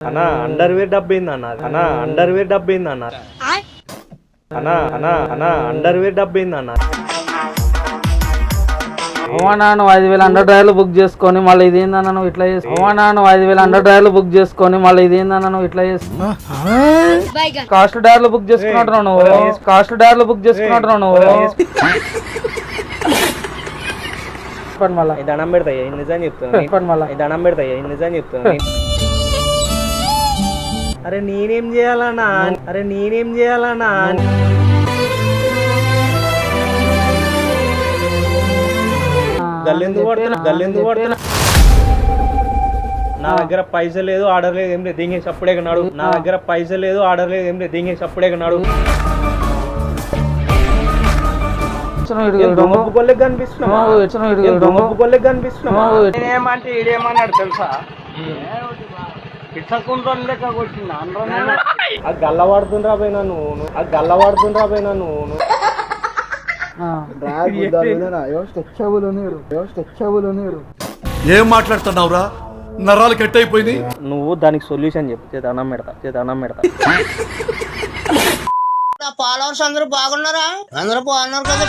అన్నా under wear డబ్బైంది అన్న అన్నా అండర్ వేర్ డబ్బైంది అన్న అన్నా అన్నా అన్నా అండర్ వేర్ డబ్బైంది అన్న నువ్వు ఐదు వేల హండ్రెడ్ డ్రైవర్లు బుక్ చేసుకొని మళ్ళీ ఇదేందన్న నువ్వు ఇట్లా చేసి నువ్వు ఐదు వేల హండ్రెడ్ డ్రైవర్లు బుక్ చేసుకొని మళ్ళీ ఇదేందన్న నువ్వు ఇట్లా చేసి కాస్ట్ డ్రైవర్లు బుక్ చేసుకున్నట్టు నువ్వు? కాస్ట్ డ్రైవర్లు బుక్ చేసుకున్నట్టు నువ్వు? చెప్పండి మళ్ళా. దండం పెడతాయి నిజం చెప్తాను. చెప్పండి మళ్ళా. దండం పెడతాయి నిజం చెప్తాను. అరే నేనేం చేయాలన్నా అరే నేనేం చేయాలన్నా గల్లెందుకు పడుతున్నా? గల్లెందుకు పడుతున్నా? నా దగ్గర పైసలు లేదు ఆర్డర్ లేదు ఏం లేదు. దింగేసి అప్పుడే కొన్నాడు. నా దగ్గర పైసలు లేదు ఆర్డర్ లేదు ఏం లేదు. దింగేసి అప్పుడే కొన్నాడు. కనిపిస్తున్నావా? కనిపిస్తున్నావా? ఈడేమన్నాడు తెలుసా? ఆ గల్ల పడుతుండ్రా పోయినా నువ్వు ఆ గల్ల పడుతుండ్రా పోయినా నువ్వు. ఏం మాట్లాడుతున్నావురా? నరాలు కట్ అయిపోయింది నువ్వు దానికి సొల్యూషన్ చెప్పు చేత అన్నం పెడతా చేత అన్నం పెడతా ఫాలోవర్స్ అందరూ బాగున్నారా? అందరూ బాగున్నారు కదా?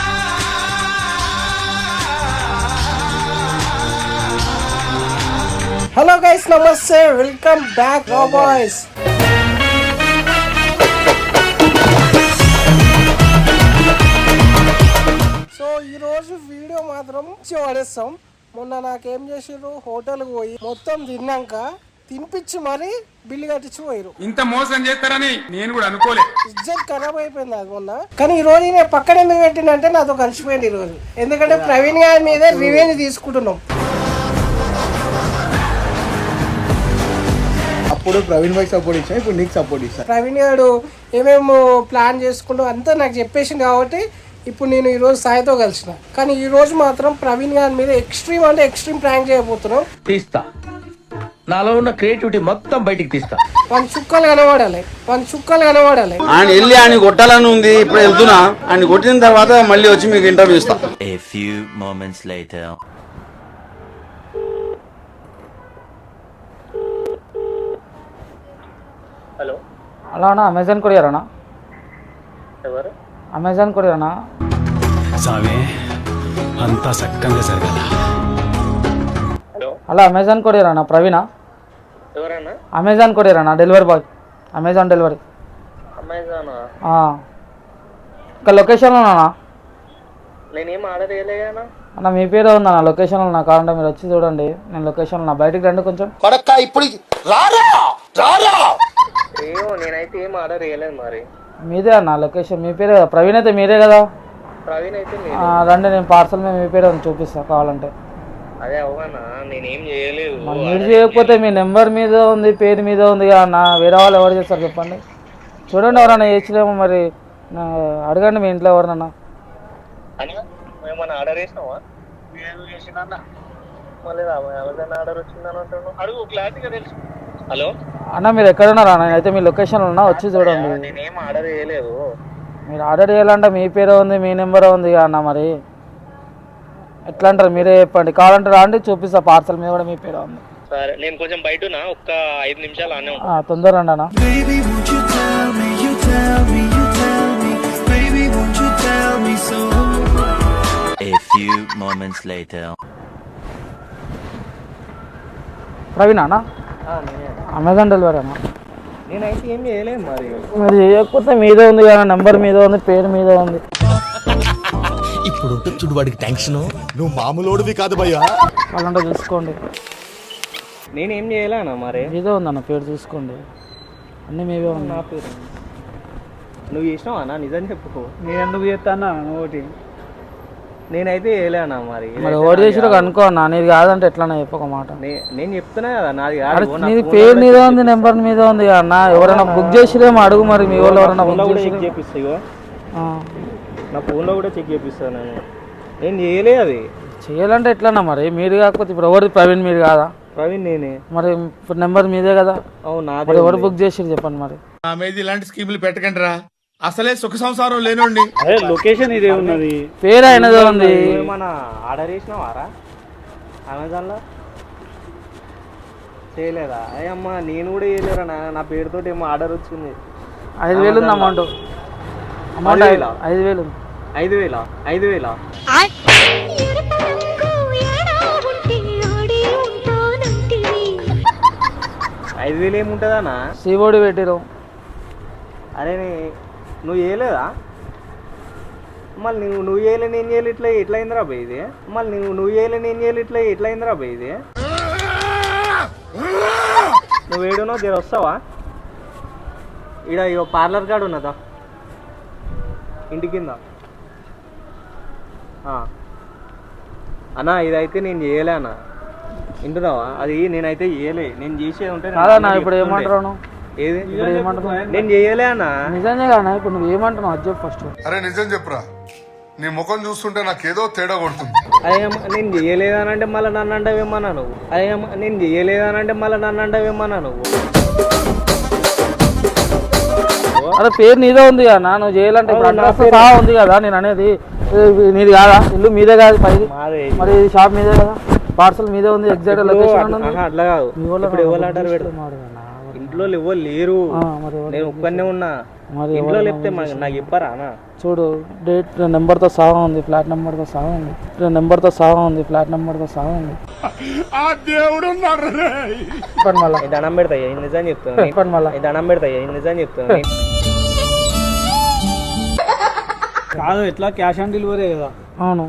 హలో గైస్ నమస్తే వెల్కమ్ బ్యాక్ బాయ్స్ సో ఈ రోజు వీడియో మాత్రం పడేస్తాం. మొన్న నాకేం చేసిర్రు? హోటల్కి పోయి మొత్తం తిన్నాక తినిపించి మరి బిల్లు కట్టించి పోయిరు ఇంత మోసం చేస్తారని నేను కూడా అనుకోలే. ఇజ్జత్ ఖరాబ్ అయిపోయింది అది మొన్న. కానీ ఈ రోజు నేను పక్కన ఎందుకు పెట్టినంటే నాతో కలిసిపోయింది ఈ రోజు. ఎందుకంటే ప్రవీణ్ గారి మీద రివెంజ్ తీసుకుంటున్నాం. అప్పుడు ప్రవీణ్ భాయ్ సపోర్ట్ ఇచ్చా ఇప్పుడు నీకు సపోర్ట్ ఇస్తా. ప్రవీణ్ గారు ఏమేమో ప్లాన్ చేసుకుంటూ అంతా నాకు చెప్పేసింది కాబట్టి ఇప్పుడు నేను ఈరోజు సాయితో కలిసిన. కానీ ఈ రోజు మాత్రం ప్రవీణ్ గారి మీద ఎక్స్ట్రీమ్ అంటే ఎక్స్ట్రీమ్ ప్రాంక్ చేయబోతున్నాం. తీస్తా. నాలో ఉన్న క్రియేటివిటీ మొత్తం బయటికి తీస్తా. వన్ చుక్కలు కనబడాలి వన్ చుక్కలు కనబడాలి. ఆయన వెళ్ళి ఆయన కొట్టాలని ఉంది ఇప్పుడు వెళ్తున్నా. ఆయన కొట్టిన తర్వాత మళ్ళీ వచ్చి మీకు ఇంటర్వ్యూ ఇస్తా. A few moments later. Hello. అలా అన్నా అమెజాన్ కొరియర్ అన్నా. ఎవరు? అమెజాన్ కొరియర్ అన్నా. సామే అంతా సక్కంగా జరగాల. హలో. అలా అమెజాన్ కొరియర్ అన్నా ప్రవీణా. ఎవరన్నా? అమెజాన్ కొరియర్ అన్నా delivery boy. Amazon delivery. Amazon? ఆ. ఇంకా లొకేషన్లో ఉన్నానా? నేనేం ఆర్డర్ చేయలేనా అన్న మీ పేరే ఉందన్న లొకేషన్లో ఉన్నా కావాలంటే మీరు వచ్చి చూడండి. నేను లొకేషన్లో ఉన్నా బయటికి రండి కొంచెం. కొడక్క ఇప్పుడు రారా? రారా? ఏమో నేనైతే ఏం ఆర్డర్ చేయలేదు మరి. మీదే అన్న లొకేషన్ మీ పేరే కదా ప్రవీణ్ అయితే మీరే కదా? ప్రవీణ్ అయితే ఆ, రండి నేను పార్సల్ మీద మీ పేరే ఉంది చూపిస్తా కావాలంటే. అదే అవ్వనా నేనేం చేయలేదు. మరి మీరు చేయకపోతే మీ నెంబర్ మీద ఉంది పేరు మీద ఉంది కదా అన్న వేరే వాళ్ళు ఎవరు చేస్తారు చెప్పండి. చూడండి ఎవరన్నా చేసిలేమో మరి. నా- అడగండి మీ ఇంట్లో ఎవరినన్నా. అని ఏమన్నా ఆర్డర్ చేసినావా? నేను చేసిన మళ్ళీ ఆర్డర్ వచ్చిందని అడుగు క్లారిటీగా తెలుసు. హలో? అన్న మీరు ఎక్కడున్నారా అన్న? అయితే మీ లొకేషన్ ఉన్నా వచ్చి చూడండి. నేనేం ఆర్డర్ చేయలేదు. మీరు ఆర్డర్ చేయాలంటే మీ పేరే ఉంది మీ నెంబర్ ఉంది కదా అన్న మరి. ఎట్లా అంటారు? మీరే చెప్పండి. కావాలంటే రాండి చూపిస్తా పార్సల్ మీద కూడా మీ పేరే ఉంది. సరే నేను కొంచెం బయటనా ఒక్క ఐదు నిమిషాలు అనే రండి అన్న. A few moments later. Praveen అన్న అమెజాన్ డెలివరీ అన్న నేనైతే ఏం చేయలేదు మరి. మీరు చేయకపోతే మీదే ఉంది కదా నెంబర్ మీద ఉంది పేరు మీద ఉంది. ఇప్పుడు చూడు వాడికి టెన్షన్ నువ్వు మామూలోడివి కాదు భయ్యా. కావాలంటే చూసుకోండి. నేనేం చేయలేనా మరి? మీదే ఉందన్న పేరు చూసుకోండి. అన్నీ మీవే నా ఉన్నాయి పేరు. నువ్వు చేసినావా అన్న నిజం చెప్పు. నేను ఎందుకు చేస్తాను ఒకటి. నేనైతే చేయలేనా మరి. మరి ఓడి చేసినా అనుకో అన్న నీది కాదంటే ఎట్లన్నా చెప్పక మాట. నే- నేను చెప్తున్నా కదా నాది కాదు. నా నీది phone పేరు మీద ఉంది నెంబర్ మీద ఉంది కదా అన్న ఎవరైనా బుక్ చేసిరేమో అడుగు మరి మీ వాళ్ళు ఎవరైనా phone లో బుక్ కూడా చెక్ చేసి చేపిస్తా ఇగో. నా ఫోన్లో కూడా చెక్ చేపిస్తాను నేను. నేను చేయలే అది. చేయాలంటే ఎట్లన్నా మరి మీరు కాకపోతే ఇప్పుడు ఎవరిది? ప్రవీణ్ మీరు కాదా? ప్రవీణ్ నేనే. మరి ఇప్పుడు నెంబర్ మీదే కదా? అవును నాదే మరి ఎవరు. బుక్ చేసిరు చెప్పండి మరి. నా అసలే సుఖ సంసారం లేనోండి లొకేషన్ ఇదే ఉన్నది. పేరు అయినదే ఉంది. ఏమన్నా ఆర్డర్ చేసినావారా? అమెజాన్లో? చేయలేదా? అయ్యమ్మ నేను కూడా చేయలేరా నాయన? నా పేరుతోటి ఏమో ఆర్డర్ వచ్చింది. ఐదు వేలు ఉంది అమౌంట్. అమౌంట్ ఐదు వేలా? ఐదు వేలు ఐదు వేల? ఐదు వేల? ఏముంటుందన్నా? సీబోడి పెట్టిరు అరే నీ- నువ్వు చేయలేదా? మళ్ళీ నువ్వు నువ్వు చేయలే నేను చేయలే ఇట్లా ఎట్లా అయిందిరా బై ఇది. మళ్ళీ నువ్వు నువ్వు చేయలే నేను చేయలే ఇట్లా ఎట్లా అయిందిరా బై ఇది. నువ్వు ఏడునో జర వస్తావా? ఈడ ఇగో పార్లర్ కాడ ఉన్నదా? ఇంటి కింద. అన్నా ఇదైతే నేను చేయలే అన్న. వింటున్నావా? అది నేనైతే చేయలే. నేను చేసేది ఉంటే ఇప్పుడు. ఏమంటారు? ఏది? ఇప్పుడు ఏమంటున్నావు? నేను చేయలే అన్న. నిజంగా కానా ఇప్పుడు నువ్వు ఏమంటున్నావు? అది చెప్పు ఫస్ట్ అరే నిజం చెప్పురా. నీ ముఖం చూస్తుంటే నాకేదో తేడా కొడుతుంది. అయ్యా నేను చేయలేదనంటే మళ్ళీ నన్ను అంటావేమన్నా నువ్వు? అయ్యా నేను చేయలేదనంటే మళ్ళీ నన్ను అంటావేమన్నా నువ్వు? అదే పేరు నీదే ఉంది కదా నువ్వు చేయాలంటే ఇప్పుడు నా అడ్రస్ సహా ఉంది కదా నేను అనేది. నీది కాదా? ఇల్లు మీదే కాదు పైది మాదే. మరి ఇది షాప్ మీదే కదా? పార్సల్ మీదే ఉంది ఎగ్జాక్ట్ లొకేషన్ అట్లా- కాదు. ఇప్పుడు ఎవరు ఆర్డర్ నాకు పెడతారు. ఇంట్లో ఎవరు లేరు. నేను ఒక్కనే ఉన్నా. మరి ఇంట్లో లేపితే నాకు చెప్పారా అన్న? చూడు డేట్ నెంబర్తో సహా ఉంది ఫ్లాట్ నెంబర్తో సహా ఉంది. నెంబర్తో సహా ఉంది ఫ్లాట్ నెంబర్తో సహా ఉంది. ఆ దేవుడు చెప్పండి మళ్ళా. దండం పెడతా ఈ నిజం చెప్తాను చెప్పండి మళ్ళా. దండం పెడతా ఈ నిజం చెప్తాను కాదు ఎట్లా క్యాష్ ఆన్ డెలివరీ కదా. అవును.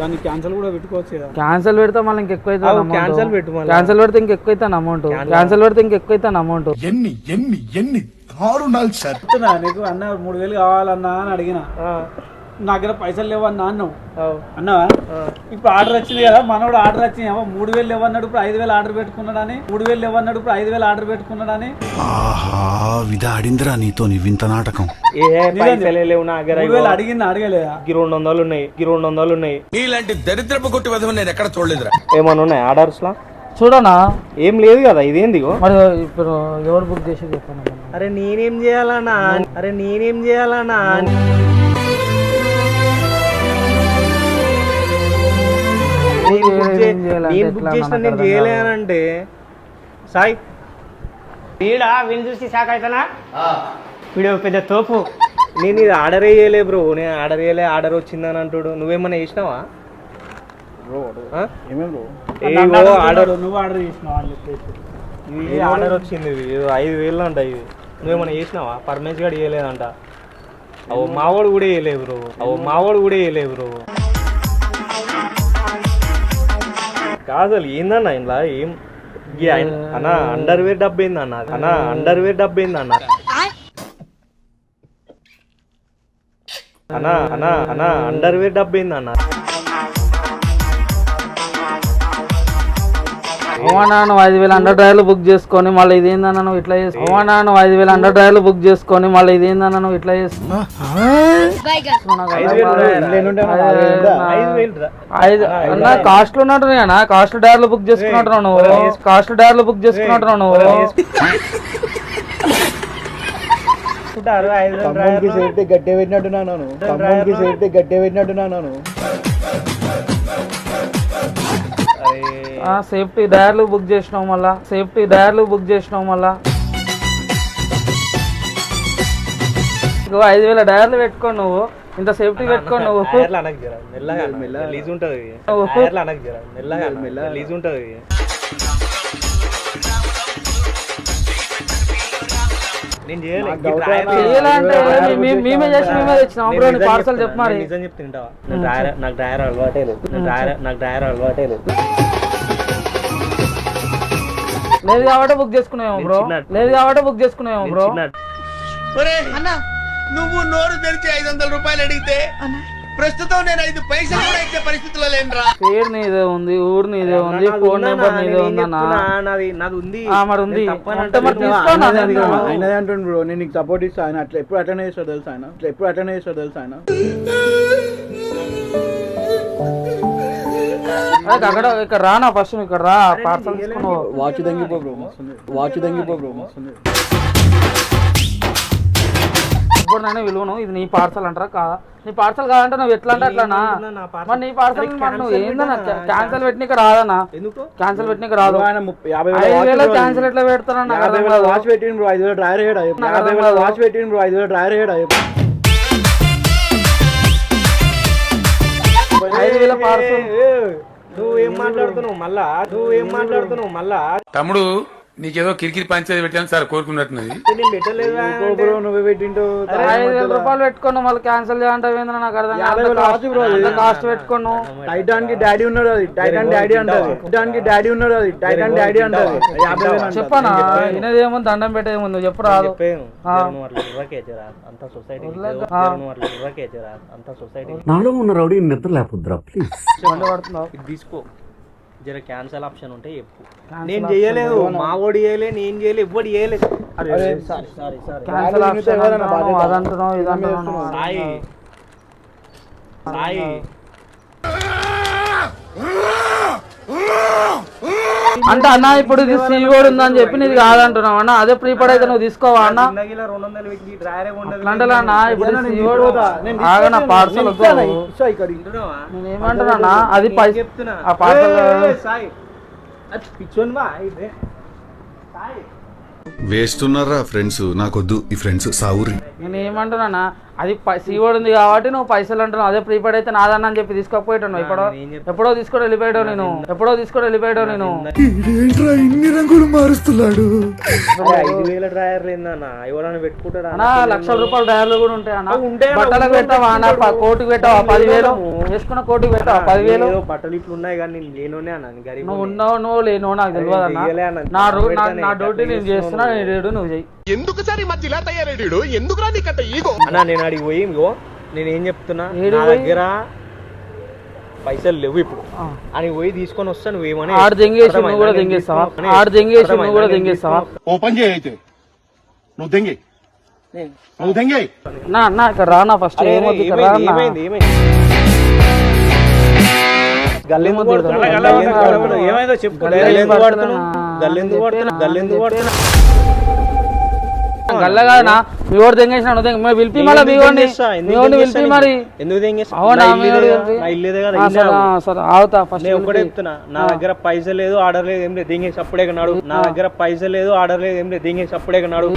దాన్ని క్యాన్సిల్ కూడా పెట్టుకోవచ్చు కదా. క్యాన్సిల్ పెడితే మళ్ళీ ఇంకెక్కువ cancel పెట్టు మళ్ళా. క్యాన్సిల్ పెడితే ఇంకెక్కువ అవుతాను అమౌంట్. క్యాన్సిల్ పెడితే ఇంకెక్కువ అవుతాను అమౌంట్. ఎన్ని ఎన్ని ఎన్ని దారుణాలు సార్. చెప్తున్నా నీకు అన్న మూడు వేలు కావాలన్నా అని అడిగిన. నా దగ్గర పైసలు లేవన్నా అన్నావు? అన్నావా? ఇప్పుడు ఆర్డర్ వచ్చింది కదా మనోడు ఆర్డర్ వచ్చింది. ఏమో మూడు వేలు లేవన్నాడు ఇప్పుడు ఐదు వేలు ఆర్డర్ పెట్టుకున్నాడని. మూడు వేలు లేవన్నాడు ఇప్పుడు ఐదు వేలు ఆర్డర్ పెట్టుకున్నాడని. ఆహా విధాడిందిరా నీతో నీ వింత నాటకం. ఏ పైసలే లేవు నా దగ్గర మూడు వేలు అడిగింది అడగలేదా? రెండు వందలు ఉన్నాయి రెండు వందలు ఉన్నాయి. నీలాంటి దరిద్రపు కొట్టి వధవ నేను ఎక్కడ చూడలేదురా? ఏమన్నా ఉన్నాయి ఆర్డర్స్ లా చూడనా? ఏం లేదు కదా ఇదేంది? మరి ఇప్పుడు ఎవరు బుక్ చేసి చెప్పండి. అన్న. అరే నేనేం చేయాలన్నా? అరే నేనేం చేయాలన్నా? నేను బుక్ చేసిన నేను చేయలేనంటే సాయి. వీడా వీళ్ళు చూసి షాక్ అవుతానా వీడు పెద్ద తోపు. నేను ఇది ఆర్డర్ చేయలే బ్రో. నేను ఆర్డర్ చేయలే ఆర్డర్ వచ్చిందని అంటాడు. నువ్వేమన్నా చేసినావా? ఆర్డర్ నువ్వు ఆర్డర్ చేసినావు అని ఇది ఆర్డర్ వచ్చింది ఇది? ఏదో ఐదు వేలు అంట ఇది. నువ్వేమన్నా చేసినావా? చేయలేదంట. అవో మావాడు కూడా చేయలేదు బ్రో. అవో మావాడు కూడా చేయలేదు బ్రో. కాదు ఏందన్న ఇంట్లో ఏం? అన్న అండర్ వేర్ డబ్బు ఏందన్న? అన్న అండర్ వేర్ డబ్బు ఏందన్న? అన్న అన్న అన్న అండర్ వేర్ డబ్బు ఏందన్న? అవునా నువ్వు ఐదు వేల హండ్రెడ్ డ్రైవర్లు బుక్ చేసుకొని మళ్ళీ ఇదేందన్న నువ్వు ఇట్లా చేసి అవునా నువ్వు ఐదు వేల హండ్రెడ్ డ్రైవర్లు బుక్ చేసుకొని మళ్ళీ ఇదేందన్న నువ్వు ఇట్లా అన్న. కాస్ట్ ఉన్నట్టు నేనా కాస్ట్ డ్రైవర్లు బుక్ చేసుకున్నట్టు నువ్వు. కాస్ట్ డ్రైవర్లు బుక్ చేసుకున్నట్టు నువ్వు. గట్టే పెట్టినట్టున్నాను గట్టే పెట్టినట్టున్నాను సేఫ్టీ డయర్లు బుక్ చేసినావు మళ్ళా. సేఫ్టీ డయర్లు బుక్ చేసినావు మళ్ళా. ఇగో ఐదు వేల డయర్లు పెట్టుకో నువ్వు. ఇంత సేఫ్టీ పెట్టుకో నువ్వు. మేమే చేసి మేమే తెచ్చినాం. బ్రో పార్సల్ చెప్తున్నా, చెప్పు మరి. నేను నిజం చెప్తే వింటావా? నాకు డ్రాయర్ అలవాటే లేదు. నాకు డ్రాయర్ అలవాటే లేదు. లేదు కాబట్టి బుక్ చేసుకున్నాము బ్రో లేదు కాబట్టి బుక్ చేసుకున్నాము బ్రో నువ్వు నోరు తెరిచి ఐదు వందల రూపాయలు అడిగితే ప్రస్తుతం నేను ఐదు పైసలు కూడా ఇచ్చే పరిస్థితిలో లేనురా. పేరు నీదే ఉంది ఊరు నీదే ఉంది ఫోన్ నెంబర్ నీదే చెప్తున్నా, నాది నాది ఉంది. ఆ, మరి ఉంది. ఆయనదే అంటుండు బ్రో నేను నీకు సపోర్ట్ ఇస్తా ఆయన అట్లా ఎప్పుడు అట్లనే చేస్తాడు తెలుసా ఆయన? అట్లా ఎప్పుడు అట్లనే చేస్తాడు తెలుసా ఆయన? అక్కడ ఇక్కడ రానా ఫస్ట్ ఇక్కడ రా పార్సల్ వాచ్ దంగిపో బ్రో. వాచ్ దంగిపో బ్రో. మస్తుంది ఎప్పుడునైనా విలువను ఇది నీ పార్సల్ అంటారా? కాదా నీ పార్సల్ కాదంటే నువ్వు ఎట్లా అంటే అట్లానా? మరి నీ పార్సల్ నువ్వు ఏందన్నా? పెట్టనా? క్యాన్సల్ పెట్టనీకి రాదన్నా? ఎందుకు? క్యాన్సల్ పెట్టనీకి రాదు. ఆయన ముప్పై యాభై వేల క్యాన్సల్. ఎట్లా కాదు. వాచ్ పెట్టిండు బ్రో ఐదు వేల డ్రైవర్ హేడ్ కాదు. వాచ్ పెట్టిండు బ్రో ఐదు వేల డ్రైవర్ హేడ్ ఐదు వేల పార్సల్ నువ్వేం ఏం మాట్లాడుతున్నావు మళ్ళా? నువ్వేం ఏం మాట్లాడుతున్నావు మళ్ళా? తమ్ముడు నీకేదో కిరికిరి పంచేది పెట్టాను సార్ కోరుకున్నట్టున్నది. నువ్వే పెట్టిండు ఐదు వేల రూపాయలు పెట్టుకోను మళ్ళీ క్యాన్సిల్ చేయాలంటే నాకు అర్థం అది. కాస్ట్ పెట్టుకోను. టైటాన్కి డాడీ ఉన్నాడు అది. టైటాన్ డాడీ అంటది. టైటాన్కి డాడీ ఉన్నాడు అది. టైటాన్ డాడీ అంటది. చెప్పనా? వినేదేమో దండం పెట్టేదేమో నువ్వు చెప్పు రాదు నాలో ఉన్న రౌడీ నిద్ర లేపుద్రా ప్లీజ్ తీసుకో. జర క్యాన్సల్ ఆప్షన్ ఉంటే చెప్పు. నేను చేయలేదు మా ఓడి చేయలే నేను చేయలేదు ఎవ్వడు చేయలేదు. అరే సారీ సారీ సారీ క్యాన్సల్ వాళ్ళు ఆప్షన్? అదంటున్నావు ఇదంటున్నావు సాయి. సాయి. అంటే అన్న ఇప్పుడు ఇది సీఓడి ఉందని చెప్పి నీది కాదంటున్నావు అన్న. అదే ప్రీపేడ్ అయితే నువ్వు తీసుకోవా అన్న? జిందగీలో రెండు వందలు పెట్టి డ్రైవరే ఉండదు అట్లాంటి అన్న ఇప్పుడు. నేను ఆగన. పార్సల్ నేను ఇచ్చాను. ఇచ్చా ఇక్కడ. వింటున్నావా? నేను ఏమంటున్నా అది ఆ పార్సల్ ఉన్నారా ఫ్రెండ్స్ నాకొద్దు. ఈ ఫ్రెండ్స్ సావురి నేను ఏమంటున్నా అది సీఓడి ఉంది కాబట్టి నువ్వు పైసలు అంటున్నావు. అదే ప్రీపేడ్ అయితే నాదన్న అని చెప్పి తీసుకోకపోయేటాను ఎప్పుడో. ఎప్పుడో తీసుకొని వెళ్ళిపోయాడు నేను ఎప్పుడో తీసుకొని వెళ్ళిపోయాడు నేను ఇన్ని రంగులు మారుస్తున్నాడు? లక్షల రూపాయల డ్రైవర్లు కూడా ఉంటాయి అన్న. బట్టలకు పెట్టావా అన్న? కోటికి పెట్టావా? పదివేలు? వేసుకున్న కోటికి పెట్టావా? పదివేలు? బట్టలు ఇట్లు ఉన్నాయి కానీ నేను లేనోనే నువ్వు ఉన్నావు నువ్వు లేను నాకు తెలియదు అన్న. నా డ్యూటీ నేను చేస్తున్నా నేను రేడు నువ్వు చెయ్యి. ఎందుకు సార్ ఈ మధ్య ఇలా తయారయ్యాడు? ఎందుకు రా నీకంత ఈగో? అన్న నేను అడిగి పోయి ఇగో నేను ఏం చెప్తున్నా? ఏడికి నా పోయి? దగ్గర పైసలు లేవు ఇప్పుడు. ఆ. అని పోయి తీసుకొని వస్తా నువ్వేమని ఆడు దెంగేసి నువ్వు కూడా దెంగేస్తావా? ఆడు దెంగేసి నువ్వు కూడా దెంగేస్తావా? ఓపెన్ చేయి అయితే. నువ్వు దెంగి. నువ్వు దెంగి. నా అన్న ఇక్కడ రానా ఫస్ట్ ఏమొద్దు ఇక్కడ. ఏమైంది ఏమైంది గల్లెందుకు కొడుతున్నావు? గల్ల గల్లెందుకు గల్ల కొడుతున్నావు? ఏమైందో చెప్పు. గల్ల గల్లెందుకు కొడుతున్నావు? గల్లెందుకు కొడుతున్నావు? గల్లెందుకు కొడుతున్నావు? గల్ల కాదనా? మీ దెంగ మరి పిలిపి మళ్ళీ మీ దెంగేస్తా పిలిపి? మరి. ఎందుకు? అవునా సరే ఫస్ట్ నేను ఒకటే చెప్తున్నా. నా దగ్గర పైసలు లేదు ఆర్డర్ లేదు ఏం లేదు. దింగేసి అప్పుడే నాడు నా దగ్గర పైసలు లేదు ఆర్డర్ లేదు ఏం లేదు. దింగేసి అప్పుడే నాడు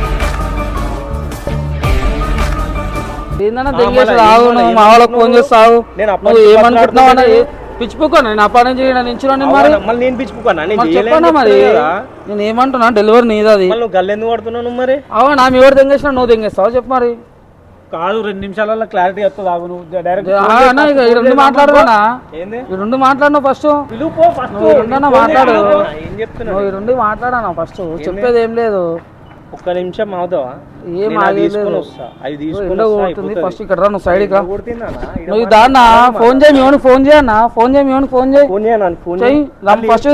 ఏందన్నా దెంగేసి రావు నువ్వు మా వాళ్ళకి ఫోన్ చేస్తావు. నువ్వు ఏమనుకుంటున్నావు అన్న మాట్లాడుతున్నా పిచ్చిపోకో నేను అప్పటి నుంచి ఈడ నించున్నా నేను మరి. మళ్ళీ నేను పిచ్చుకున్నా నేను చెప్పన్నా మరి. నేను ఏమంటున్నా? డెలివరీ నీది అది. నువ్వు నువ్వు మరి? అవునా? మీ వాడు దెంగేసిన నువ్వు దెంగేస్తావు? చెప్పు మరి. కాదు రెండు నిమిషాలలో క్లారిటీ వస్తుంది ఆగు నువ్వు డైరెక్ట్ ఈ రెండు మాట్లాడుకోనా ఏంది? ఈ రెండు మాట్లాడినావు ఫస్ట్. నువ్వు రెండన్నా మాట్లాడు. నువ్వు ఈ రెండు మాట్లాడాను ఫస్ట్? చెప్పేది ఏం లేదు. ఒక్క నిమిషం అవుతావా ఏం ఆగేది. ఫస్ట్ ఇక్కడ రా నువ్వు సైడ్ నువ్వు దాన్న ఫోన్ చేయి మీ ఫోన్ చేయన్నా ఫోన్ చేయి ఫోన్ చేయి. ఫోన్ చేయి. ఫస్ట్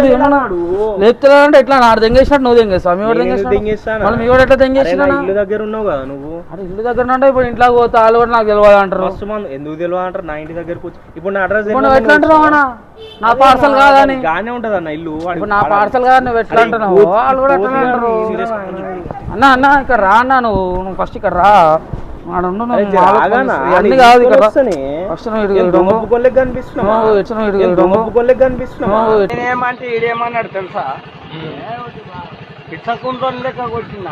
లేపుతున్నాడంటే ఎట్లా నాడు దెంగేసినట్టు నువ్వు దెంగేస్తావు? మీ వాడు నేను దెంగేసినాడు దెంగేస్తానా? మళ్ళీ మీ వాడు ఎట్లా నా దెంగేసినా ఇల్లు దగ్గర ఉన్నావు కదా నువ్వు. అరే ఇల్లు దగ్గర నుండి ఇప్పుడు ఇంట్లోకి పోతా వాళ్ళు కూడా నాకు తెలియదు అంటారు. ఎందుకు తెలియదు అంటారు? నా ఇంటి దగ్గరకు వచ్చి. ఇప్పుడు నా అడ్రస్ ఎట్లా అంటున్నావు అన్న? నా పార్సల్ కాదని. గానే ఉంటది అన్న ఇల్లు ఇప్పుడు నా పార్సల్ కాదు నువ్వు ఎట్లా అంటున్నావు? వాళ్ళు కూడా ఎట్లా అంటారు? అన్న అన్న ఇక్కడ రా అన్న నువ్వు. నువ్వు ఫస్ట్ ఇక్కడ రా. అన్ని కాదు ఇక్కడ. తీసుకొని. ఫస్ట్ నువ్వు కనిపిస్తున్నావా? కనిపిస్తున్నావా? ఈడేమన్నాడు తెలుసా? లెక్క కొట్టింది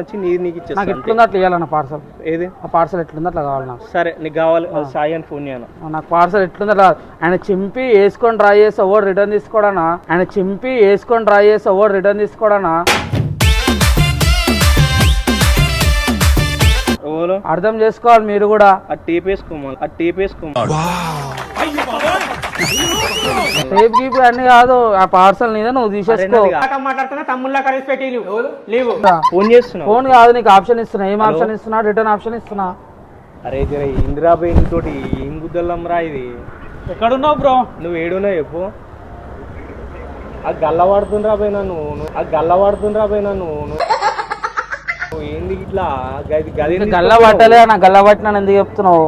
వచ్చి నీది నీకు. ఎట్లుంది అట్లా ఇవ్వాలన్న పార్సల్ ఏది? ఆ పార్సల్ ఎట్లుంది అట్లా కావాలి నాకు. సరే నీకు కావాలి. సాయి అని ఫోన్ చేయను. నాకు పార్సల్ ఎట్లుంది అట్లా ఆయన చింపి వేసుకొని డ్రై చేసి ఓవర్ రిటర్న్ తీసుకోవడానా ఆయన చింపి వేసుకొని డ్రై చేసి ఓవర్ రిటర్న్ తీసుకోవడానా ఓలో అర్థం చేసుకోవాలి మీరు కూడా. ఆ టేప్ వేసుకోమా ఆ టేప్ గీప్ అన్ని కాదు ఆ పార్సల్ నీదే నువ్వు తీసేసుకో. ఫోన్ చేస్తున్నావు? ఫోన్ కాదు నీకు ఆప్షన్ ఇస్తున్నా. ఏం ఆప్షన్ ఇస్తున్నా? రిటర్న్ ఆప్షన్ ఇస్తున్నా. అరే జర ఇందిరా బెయిన్ తోటి ఏం గుద్దల్లమ్రా ఇది? ఎక్కడున్నావు బ్రో? నువ్వు ఏడున్నా చెప్పు. ఆ గల్ల వాడుతుండ్రా పోయినా నువ్వు. ఆ గల్ల వాడుతుండ్రా పోయినా నువ్వు. ఏంది ఇట్లా? గది గది ఇంకా గల్ల పట్టలే నా గల్ల పట్టినా ఎందుకు చెప్తున్నావు?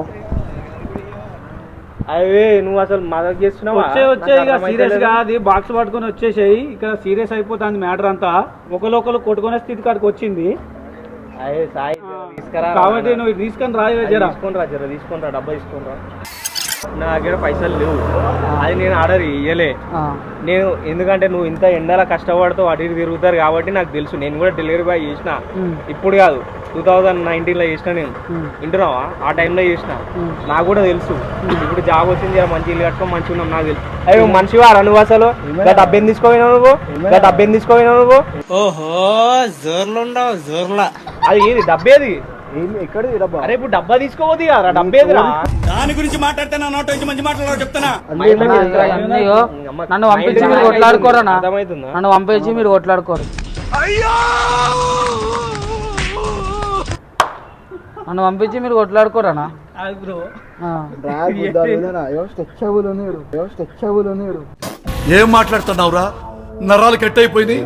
అవే నువ్వు అసలు మదతు చేస్తున్నావా? వచ్చే వచ్చే ఇక. సీరియస్గా అది బాక్స్ పట్టుకొని వచ్చేసాయి. ఇక్కడ సీరియస్ అయిపోతుంది మ్యాటర్ అంతా. ఒకరు కొట్టుకునే స్థితి కాడికి వచ్చింది. అయ్యే సాయి తీసుకురా కాబట్టి నువ్వు తీసుకొని రా తీసుకొని రా జర తీసుకొని రా డబ్బా తీసుకొని రా. నా దగ్గర పైసలు లేవు. అది నేను ఆర్డర్ ఇయ్యలే. నేను ఎందుకంటే నువ్వు ఇంత ఎండల కష్టపడుతూ అటు ఇటు తిరుగుతారు కాబట్టి నాకు తెలుసు. నేను కూడా డెలివరీ బాయ్ చేసిన. ఇప్పుడు కాదు టూ థౌజండ్ నైన్టీన్లో చేసిన నేను. వింటున్నావా? ఆ టైంలో చేసిన. నాకు కూడా తెలుసు. ఇప్పుడు జాబ్ వచ్చింది మంచి ఇల్లు కట్టుకో మంచిగా ఉన్నాం నాకు తెలుసు. అయ్యో మనిషి వారా ఇంకా డబ్బేం తీసుకోపోయినావు నువ్వు? ఇంకా డబ్బేం తీసుకోపోయినావు నువ్వు? ఓహో జోర్లు ఉండవు జోర్లా. అది ఏది డబ్బేది? ఎక్కడ డబ్బా? అరే ఇప్పుడు డబ్బా తీసుకోవద్దు కదా డబ్బేది రా దాని గురించి మాట్లాడితే నా నోట్ నుంచి మంచి మాట్లాడాలో చెప్తానా అన్నయ్యో నన్ను పంపించి మీరు అర్థమవుతుందా? నన్ను పంపించి మీరు కొట్లాడుకోరు. నన్ను పంపించి మీరు కొట్లాడుకోరనా ఉన్నాడు ఏం మాట్లాడుతున్నావురా? నరాలు కట్ అయిపోయింది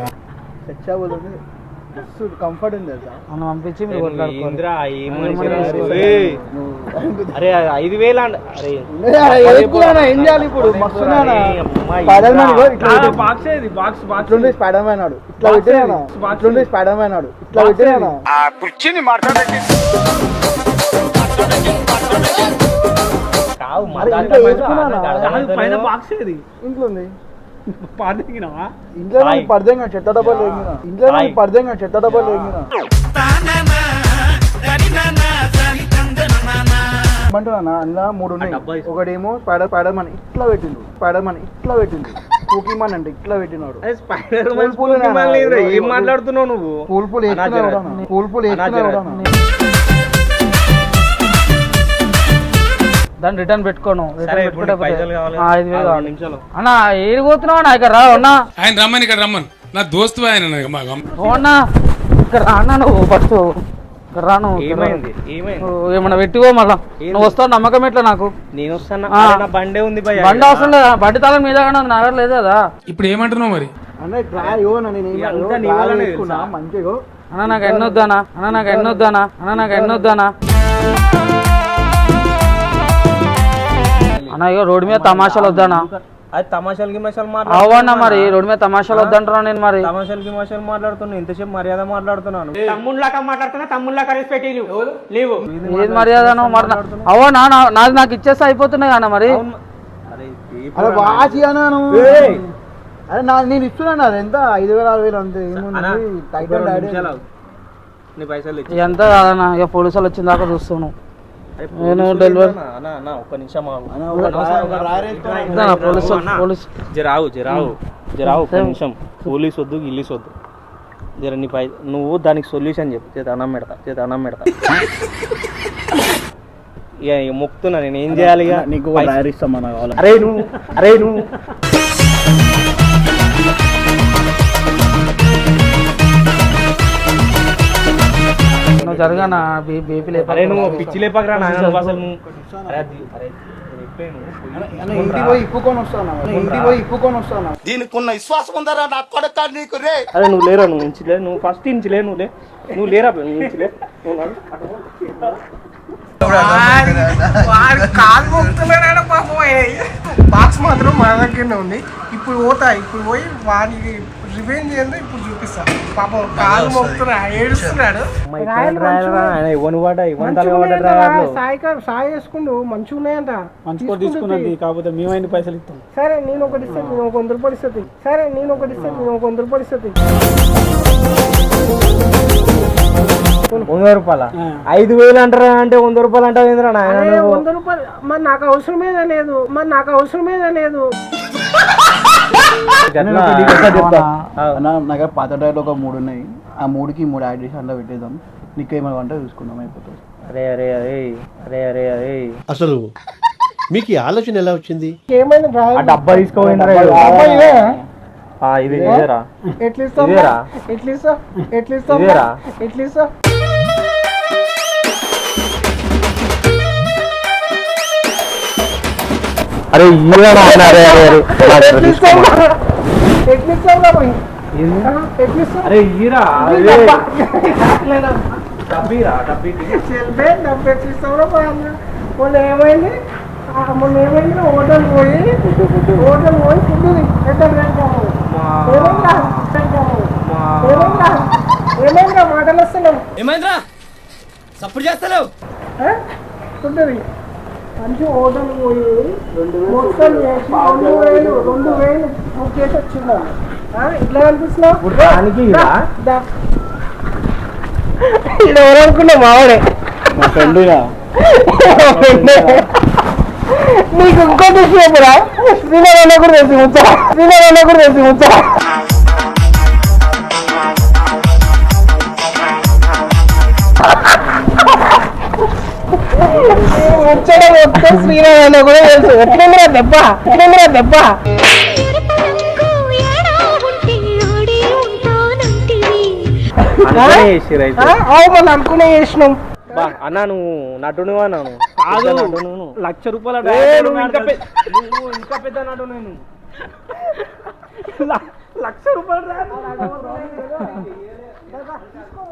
మస్తు కంఫర్ట్ ఉంది తెలుసా? నన్ను పంపించి మీరు? ఏయ్. అరే ఐదు వేలు అరే. ఏం చేయాలి ఇప్పుడు? మస్తు అరే అమ్మా, స్పైడర్ మ్యాన్ ఏంద్రా? ఇట్లా పెట్టు. బాక్స్ ఏది? బాక్స్ బాక్స్ ఇట్లుండి స్పైడర్ మ్యాన్ ఆడు. ఇట్లా పెట్టినా ఇట్లుండి స్పైడర్ మ్యాన్ ఆడు. ఇట్లా పెట్టినా కావు, మా అరే, దాంట్లో ఇంకా పైసలు వేసుకున్నానా? నాకు అర్థమవుతలేదు. పైన బాక్స్ ఏది? ఇంట్లో ఉంది పాడిగినావా? ఇంట్లో నాకు పడదేంగా చెత్త డబ్బాలు లేంగిన ఇంట్లో నాకు పడదేంగా చెత్త డబ్బాలు లేంగిన ఏమంటున్నా అందులో మూడు ఉన్నాయి. ఒకటేమో స్పైడర్ స్పైడర్ మ్యాన్ ఇట్లా పెట్టిండు. స్పైడర్ మ్యాన్ ఇట్లా పెట్టిండు. పూకీ మ్యాన్ అంటే ఇట్లా పెట్టినాడు. Spider pool pool. ఏం మాట్లాడుతున్నావు నువ్వు? పూల్ పూల్? పూల్ పూల్ కావాలి. రెండు నిమిషాలు. అన్న ఏది పోతున్నావు అన్న? ఇక్కడ రా అన్నా. ఆయన రమ్మని ఇక్కడ రమ్మని. నా దోస్తు ఆయన ఓ అన్నా. ఇక్కడ రా అన్న నువ్వు ఫస్ట్ ఇక్కడ రా నువ్వు ఇక్కడ రా. ఏమైంది? ఏమైంది? నువ్వు ఏమన్నా పెట్టివో మళ్ళా. నువ్వు వస్తావు నమ్మకం ఎట్లా నాకు? నేను వస్తాను? బండే ఉంది బండి అవసరం లేదా? బండి తాళం మీద కానీ ఉంది, నా దగ్గర లేదు కదా. ఇప్పుడు ఏమంటున్నావు మరి? అన్న నాకు ఎన్ని వద్దానా అన్న? నాకు ఎన్ని వద్దానా అన్న? నాకు ఎన్ని అన్న ఇగో రోడ్డు మీద తమాషాలు వద్దానా అది తమాషాలు గిమాషాలు అవన్నా మరి రోడ్డు మీద తమాషాలు వద్దంటున్నా నేను మరి. తమాషాలు గిమాషాలు మాట్లాడుతున్నా ఇంతసేపు మర్యాద మాట్లాడుతున్నాను తమ్ముళ్ళగా మాట్లాడుతున్నా తమ్ముళ్ళగా రెస్పెక్ట్ లేవు ఏది మర్యాద మరి అవో నా నాది నాకు ఇచ్చేస్తే అయిపోతున్నాయి అన్న మరి. అరే అరే వాచి అన్నాను అరే నా నేను ఇస్తున్నాను అది ఎంత? ఐదు వేల ఆరు వేలు అంతే. ఏముంది? టైటన్ డాడీ నీ పైసలు ఇచ్చి ఎంత కాదన్న? ఇక పోలీసులు వచ్చిన దాకా చూస్తున్నావు. జరావు జరావు జరావు ఒక్క నిమిషం పోలీస్ వద్దు గిల్లీస్ వద్దు జర నీ పై నువ్వు దానికి సొల్యూషన్ చెప్పు. చేత అన్నం పెడతా చేత అన్నం పెడతా. ఇక మొక్కుతున్నా నేను ఏం చేయాలి ఇక నీకు పైస- రాయర్ ఇస్తాం మన కావాలి అరే నువ్వు అరే నువ్వు. నువ్వు జరగానా బీపీ లేపా అరే నువ్వు పిచ్చి లేపకరా నాయన నువ్వు అసలు నువ్వు దీనికి ఉన్న విశ్వాసం ఉందరా నా కొడక నీకు రే? అరే నువ్వు లేరా నువ్వు ఇంచులే నువ్వు ఫస్ట్ ఇంచులే నువ్వు లే. నువ్వు లేరా నువ్వు ఇంచులే బాక్స్ మాత్రం మా దగ్గరనే ఉంది. ఇప్పుడు పోతా ఇప్పుడు పోయి వాడికి రివెంజ్ ఏందో ఇప్పుడు చూపిస్తా. పాపం కాలు మొక్కుతున్నా ఏడుస్తున్నాడు. మంచిగా. సాయి సాయి వేసుకుండు మంచిగా ఉన్నాయంట. మంచి కూడా తీసుకున్నది కాకపోతే మేమైనా పైసలు ఇస్తాం. సరే నేను ఒకటి ఇస్తాను నేను ఒక వంద రూపాయలు ఇస్తుంది సరే నేను ఒకటి ఇస్తాను నేను ఒక వంద రూపాయలు ఇస్తుంది వంద రూపాయల? ఐదు వేలు అంటారా అంటే వంద రూపాయలు అంటావు ఏంద్రా? వంద రూపాయలు మరి నాకు అవసరమే లేదు? మరి నాకు అవసరమే లేదు? గట్లా. ఆ. అన్న నా దగ్గర పాత టైర్లు ఒక మూడు ఉన్నాయి. ఆ మూడుకి మూడు యాడ్ చేసి అందులో పెట్టేద్దాం. నీకు ఏమైనా అంటే చూసుకుందాం అయిపోతుంది. అరే అరే అరే అరే అరే అరే. అసలు మీకు ఈ ఆలోచన ఎలా వచ్చింది? రాయలు డబ్బా తీసుకోపోయినరా డబ్బా ఇదే? ఇది ఇదేరా ఎట్లా అరే ఇయ్యరా ఈ అరే. డబ్బా. లేదా? డబ్బీరా డబ్బు ఎట్లా ఇస్తావు రా పోయి అన్న? మొన్న ఏమైంది ఆ, మొన్న ఏమైంది హోటల్ పోయి హోటల్ పోయి ఫుడ్ ఎట్లా రేంకాము ఏమైందా రేంకాము ఏమైందా ఏమైందా మాటలు వస్తున్నావు ఏమైందిరా సప్పుడు చేస్తలేవు ఉంటుంది మంచి హోటల్ పోయి మొత్తం చేసి రెండు వేలు రెండు వేలు బుక్ చేసి వచ్చిందా? ఇట్లా కనిపిస్తున్నావు దా. ఇది? ఎవరు అనుకున్నా? మావాడే మా నీకు ఇంకో విషయం చెప్పురా? శ్రీనగర్ కూడా తెలిసి ఉంచా శ్రీనగర్ కూడా తెలిసి ఉంచా ముచ్చడం మొత్తం శ్రీనగర్ కూడా తెలుసు ఎట్లుందిరా దెబ్బ ఎట్లుందిరా దెబ్బ అనుకునే చేసిర్రు అయితే. ఆ, అవు మనం అనుకునే చేసినాం బా అన్న నువ్వు నటునువా నన్ను కాదు నటును లక్ష రూపాయల నువ్వు ఇంకా పెద్ద- నువ్వు ఇంకా పెద్ద నటు నేను ల- లక్ష రూపాయలు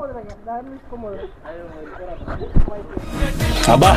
రా. అబ్బా